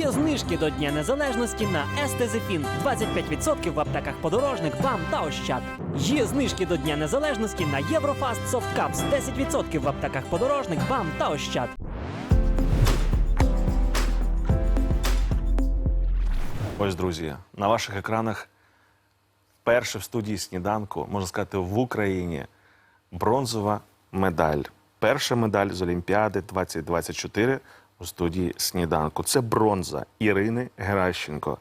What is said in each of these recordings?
Є знижки до Дня Незалежності на Естезефін 25% в аптеках подорожник, БАМ та Ощад. Є знижки до Дня Незалежності на Єврофаст Cups 10% в аптеках подорожник, БАМ та Ощад. Ось, друзі, на ваших екранах перше в студії сніданку, можна сказати, в Україні бронзова медаль. Перша медаль з Олімпіади 2024 у студії сніданку. Це бронза Ірини Геращенко.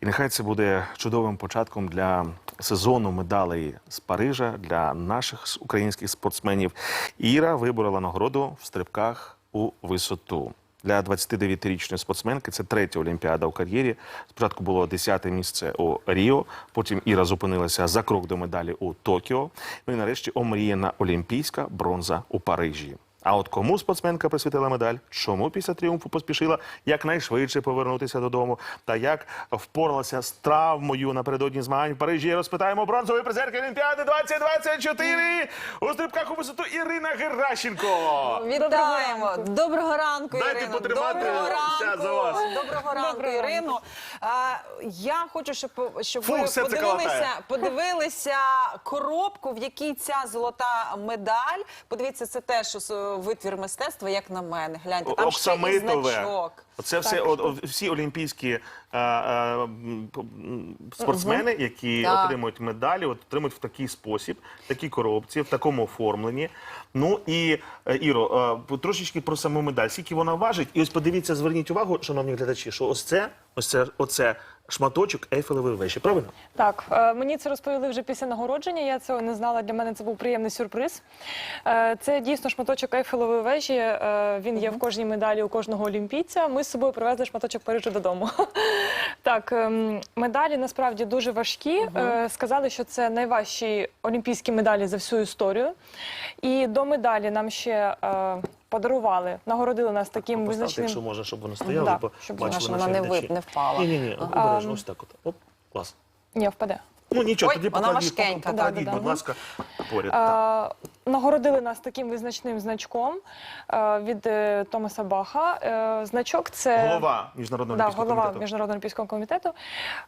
І нехай це буде чудовим початком для сезону медалей з Парижа для наших українських спортсменів. Іра виборола нагороду в стрибках у висоту. Для 29-річної спортсменки це третя Олімпіада у кар'єрі. Спочатку було 10-те місце у Ріо, потім Іра зупинилася за крок до медалі у Токіо. Ну і нарешті омріяна олімпійська бронза у Парижі. А от кому спортсменка присвятила медаль, чому після тріумфу поспішила якнайшвидше повернутися додому, та як впоралася з травмою напередодні змагань в Парижі, розпитаємо бронзової призерки Олімпіади 2024 у стрибках у висоту Ірина Геращенко. Вітаємо! Доброго ранку, Дайте Ірино! потримати Доброго ранку! за вас. Доброго ранку, Ірино. А, я хочу, щоб, щоб Фу, ви подивилися, подивилися коробку, в якій ця золота медаль. Подивіться, це теж витвір мистецтва, як на мене. Гляньте, там ще і Оксамитове. значок. Оце все о- о- всі олімпійські е, е, м, п- м, спортсмени, які Так. отримують медалі, от отримують в такий спосіб, в такій коробці, в такому оформленні. Ну і е, Іро, е, трошечки про саму медаль. Скільки вона важить? І ось подивіться, зверніть увагу, шановні глядачі, що ось це, ось це, оце шматочок Ейфелевої вежі. Правильно? Так, е, мені це розповіли вже після нагородження. Я цього не знала. Для мене це був приємний сюрприз. Е, Це дійсно шматочок Ейфелевої вежі. е, Він є в кожній медалі у кожного олімпійця. Ми з собою привезли шматочок Парижу додому. Так, ем, медалі насправді дуже важкі. Е, Сказали, що це найважчі олімпійські медалі за всю історію. І до медалі нам ще е, подарували, нагородили нас таким Поставте, визначним. якщо можна, щоб воно стояло, Да, бо щоб бачили щоб наші вона не глядачі. вид- не впала. Ні, ні, ні, обережно, ось так от. Оп, клас. Ні, впаде. Ну нічого, Ой, тоді вона покладіть, важкенька, покладіть, да-да-да. будь ласка, поряд. Так. Нагородили нас таким визначним значком е, від е, Томаса Баха. Е, Значок це Голова міжнародного да, олімпійського голова комітету. міжнародного олімпійського комітету.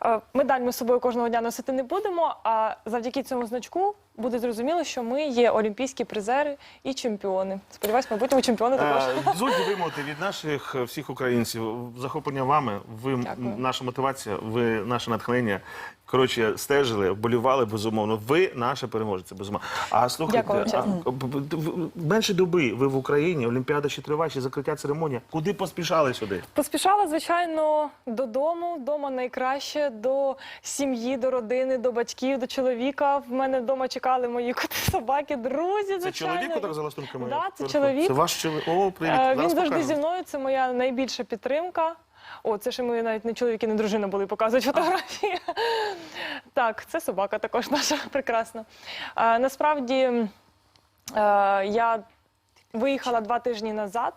Е, Медаль ми з собою кожного дня носити не будемо. А завдяки цьому значку буде зрозуміло, що ми є олімпійські призери і чемпіони. Сподіваюсь, ми будемо чемпіони також. Е, Дозвольте вимовити від наших е, всіх українців захоплення вами. Ви м, Дякую. наша мотивація, ви наше натхнення. Коротше, стежили, вболівали безумовно. Ви наша переможеця, безумовно. А слухайте, Дякую, а, менше доби ви в Україні, Олімпіада ще триває, ще закриття церемонія. Куди поспішали сюди? Поспішала, звичайно, додому. Дома найкраще до сім'ї, до родини, до батьків, до чоловіка. В мене вдома чекали мої коти, собаки, друзі. Це звичайно. чоловік отак за ластунками? Да, це Це чоловік. ваш чоловік. О, привіт. Е, Він завжди зі мною. Це моя найбільша підтримка. О, це ще ми навіть не чоловік і не дружина були показують фотографії. Так, це собака також наша прекрасна. Насправді е, я. Виїхала два тижні назад.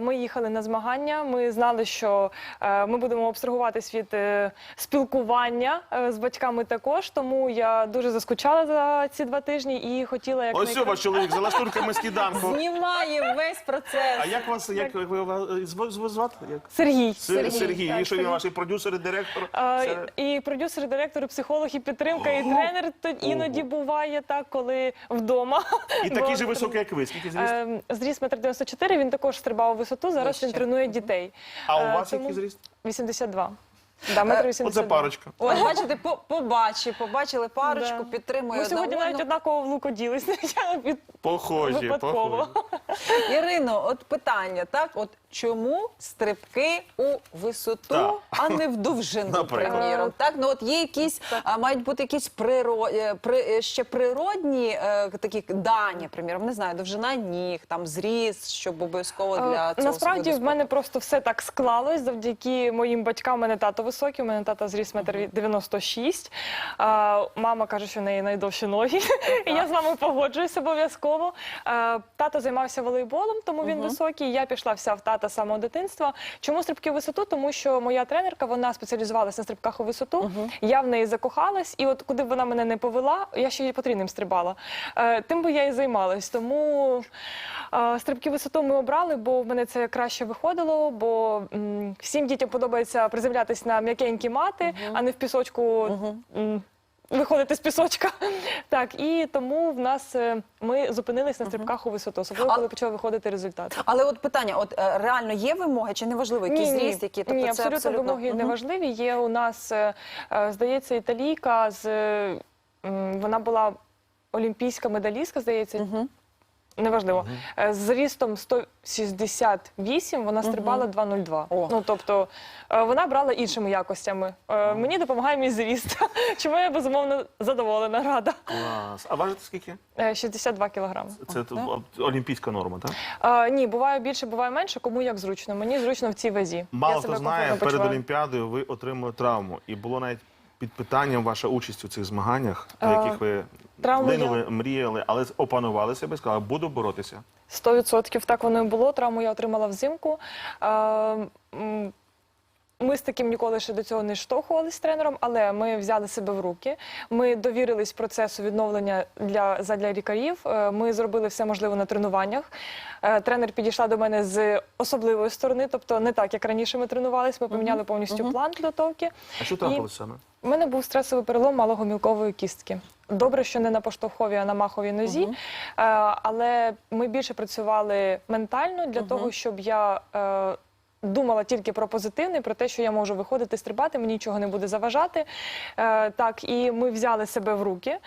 Ми їхали на змагання. Ми знали, що е, ми будемо обстрагуватись від е, спілкування е, з батьками також. Тому я дуже заскучала за ці два тижні і хотіла як Ось все, ваш чоловік за ластунками сніданку. Знімає весь процес. А як вас, як ви ви- зв- зв- звати? Як? Сергій. Сергій. Сергій. Так, І що він ваш і продюсер, і директор? А, Це- І продюсер, і директор, і психолог, і підтримка, і тренер. То іноді буває так, коли вдома. І такий же високий, як ви. Скільки зріст? Ем, Зріс метр 94, він також стрибав у висоту, зараз Вище. він тренує дітей. А у Е, вас тому- який зріст? 82. Да, метр Оце 82. парочка. От бачите, по- побачили, побачили парочку, Да. підтримує Ми сьогодні одна навіть одну. однаково в луку ділися. Я від- Похожі, Випадково. похожі. Ірино, от питання, так? От чому стрибки у висоту, Так. а не в довжину, Наприклад. приміром? Так, ну от є якісь, а, мають бути якісь приро... е, при... е, ще природні е, такі дані, приміром, не знаю, довжина ніг, там зріст, щоб обов'язково для Е, цього Насправді в мене просто все так склалось завдяки моїм батькам. У мене тато високий, у мене тато зріс метр 96. А, Мама каже, що в неї найдовші ноги. І я з вами погоджуюсь обов'язково. Е, Тато займався волейболом, тому він високий. Я пішла вся в тата з самого дитинства. Чому стрибки в висоту? Тому що моя тренерка вона спеціалізувалася на стрибках у висоту. Я в неї закохалась, і от куди б вона мене не повела, я ще й потрійним стрибала. Е, тим би я і займалась. Тому е, стрибки в висоту ми обрали, бо в мене це краще виходило. Бо м, всім дітям подобається приземлятись на м'якенькі мати, а не в пісочку. Виходити з пісочка, так і тому в нас е, ми зупинились на стрибках у висоту, особливо А- коли почав виходити результат. Але от питання: от е, реально є вимоги чи неважливо, який зріст, які тобто ні, це абсолютно, вимоги Мгм. не. Є у нас, е, е, здається, італійка з е, м, вона була олімпійська медалістка, здається. Неважливо. Е, З зрістом 168 вона стрибала 2,02. О. Ну тобто е, вона брала іншими якостями. Е, Мені допомагає мій зріст, чому я безумовно задоволена, рада. Клас. А важите скільки? Е, 62 кілограми. Це т- олімпійська норма, так? Е, ні, буває більше, буває менше, кому як зручно. Мені зручно в цій вазі. Мало хто знає, перед почуваю. Олімпіадою ви отримали травму. І було навіть під питанням ваша участь у цих змаганнях, на яких ви травму линули, я- мріяли, але опанували себе, сказали, буду боротися. 100% так воно і було. Травму я отримала взимку. Е, м, Ми з таким ніколи ще до цього не штовхувалися з тренером, але ми взяли себе в руки. Ми довірились процесу відновлення для задля лікарів. Е, Ми зробили все можливе на тренуваннях. Е, Тренер підійшла до мене з особливої сторони, тобто не так, як раніше ми тренувалися. Ми поміняли повністю план підготовки. А що трапилось саме? У мене був стресовий перелом малогомілкової кістки. Добре, що не на поштовховій, а на маховій нозі. Е, але ми більше працювали ментально для того, щоб я. Думала тільки про позитивне, про те, що я можу виходити, стрибати, мені нічого не буде заважати. Е, так, і ми взяли себе в руки,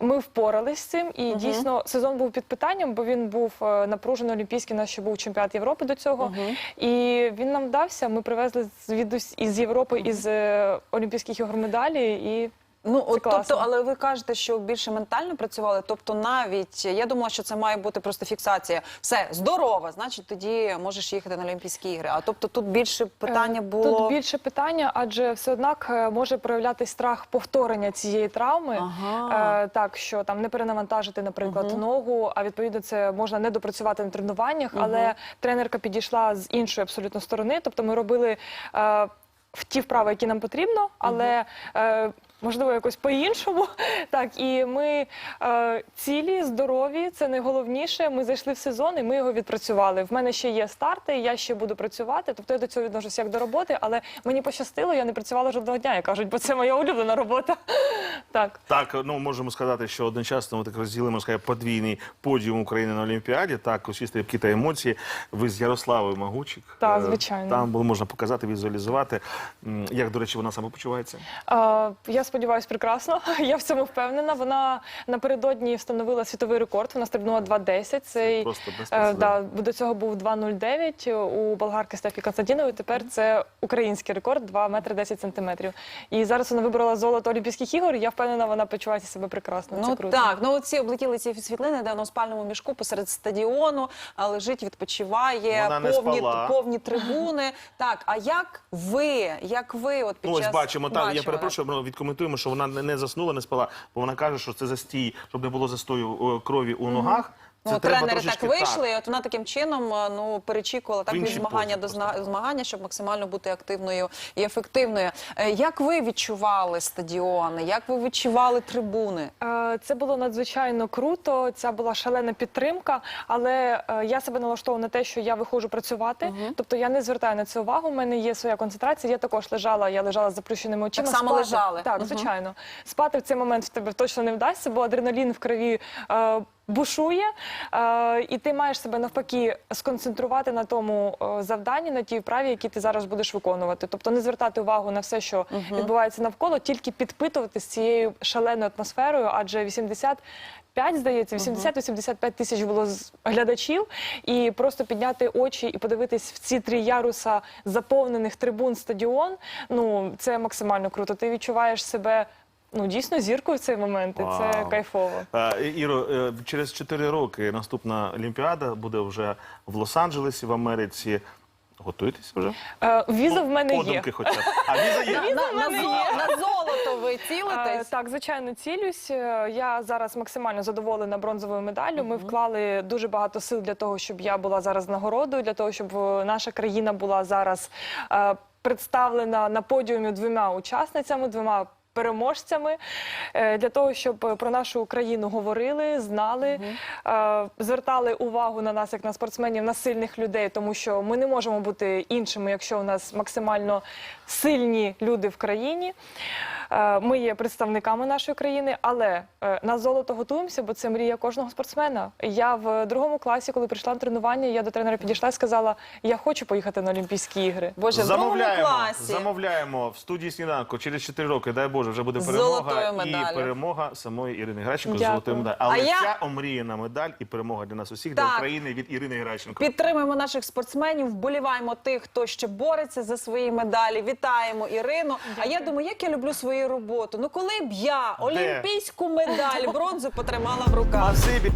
ми впорались з цим. І дійсно сезон був під питанням, бо він був е, напружений олімпійський. У нас ще був чемпіонат Європи до цього. І він нам вдався. Ми привезли звідусь із Європи, із е, Олімпійських ігор медалі. І Ну, от, класно. тобто, але ви кажете, що більше ментально працювали. Тобто, навіть я думала, що це має бути просто фіксація. Все здорова, значить, тоді можеш їхати на Олімпійські ігри. А тобто тут більше питання Е, було Тут більше питання, адже все однак е, може проявлятися страх повторення цієї травми. Ага. Е, так, що там не перенавантажити, наприклад, ногу, а відповідно це можна не допрацювати на тренуваннях. Але тренерка підійшла з іншої абсолютно сторони. Тобто ми робили е, в ті вправи, які нам потрібно, але. Е, Можливо, якось по-іншому. Так, і ми е, цілі, здорові, це найголовніше. Ми зайшли в сезон і ми його відпрацювали. В мене ще є старти, я ще буду працювати. Тобто я до цього відношуся як до роботи, але мені пощастило, я не працювала жодного дня, як кажуть, бо це моя улюблена робота. Так. Так, ну можемо сказати, що одночасно ми так розділимо сказати, подвійний подіум України на Олімпіаді. Так, усі стрибки та емоції. Ви з Ярославою Магучик. Так, Е, звичайно. Там було можна показати, візуалізувати. Як, до речі, вона саме почувається? Е, я сподіваюся, прекрасно. Я в цьому впевнена. Вона напередодні встановила світовий рекорд. Вона стрибнула 2.10. Цей просто е, да, до цього був 2.09 у болгарки Стефі Константінової. Тепер це український рекорд 2 метри 10 сантиметрів. І зараз вона вибрала золото Олімпійських ігор. Я впевнена, вона почувається себе прекрасно. Ну це круто. так, ну оці облетіли ці світлини, де вона у спальному мішку посеред стадіону лежить, відпочиває, Вона не повні, спала. повні трибуни. Так, а як ви? Як ви от під Ну, ось час бачимо, так, я перепрошую, ми відкоментуємо, що вона не, не заснула, не спала, бо вона каже, що це застій, щоб не було застою крові у ногах. Це Ну, тренери так вийшли, і от вона таким чином е, ну перечікувала так від змагання до зна- змагання, щоб максимально бути активною і ефективною. Е, Як ви відчували стадіони? Як ви відчували трибуни? Е, Це було надзвичайно круто. Це була шалена підтримка. Але я себе налаштовувала на те, що я виходжу працювати. Тобто я не звертаю на це увагу. У мене є своя концентрація. Я також лежала. Я лежала з заплющеними очима. само Спати- лежали? Так, Мгм. звичайно. Спати в цей момент в тебе точно не вдасться, бо адреналін в крові. Бушує, е, і ти маєш себе навпаки сконцентрувати на тому е, завданні, на тій вправі, які ти зараз будеш виконувати. Тобто не звертати увагу на все, що відбувається навколо, тільки підпитувати з цією шаленою атмосферою, адже 85, здається, 80-85 тисяч було з- глядачів, і просто підняти очі і подивитись в ці три яруса заповнених трибун стадіон. Ну це максимально круто. Ти відчуваєш себе. Ну, дійсно, зіркою в цей момент, і це Вау. кайфово. Е, Іро, е, через 4 роки наступна Олімпіада буде вже в Лос-Анджелесі, в Америці. Готуєтеся вже? Е, Віза в мене є. Подумки хоча б. А віза є. На, на, зо- на золото ви Е, цілитесь? Так, звичайно, цілюсь. Е, Я зараз максимально задоволена бронзовою медаллю. Ми вклали дуже багато сил для того, щоб я була зараз нагородою, для того, щоб е, наша країна була зараз е, представлена на подіумі двома учасницями, двома. Переможцями е, для того, щоб е, про нашу Україну говорили, знали, угу. звертали увагу на нас як на спортсменів, на сильних людей, тому що ми не можемо бути іншими, якщо у нас максимально сильні люди в країні. Е, Ми є представниками нашої країни, але е, на золото готуємося, бо це мрія кожного спортсмена. Я в другому класі, коли прийшла на тренування, я до тренера підійшла і сказала: я хочу поїхати на Олімпійські ігри. Боже, в другому Замовляємо, класі. замовляємо в студії сніданку через 4 роки, дай Боже, вже буде перемога і перемога самої Ірини Граченко з золотою медаллю. Але я- ця омріяна медаль і перемога для нас усіх, для України від Ірини Граченко. Підтримуємо наших спортсменів, вболіваємо тих, хто ще бореться за свої медалі. Вітаємо Ірину. А я думаю, як я люблю свою роботу. Ну коли б я олімпійську медаль бронзу потримала в руках. Спасибі.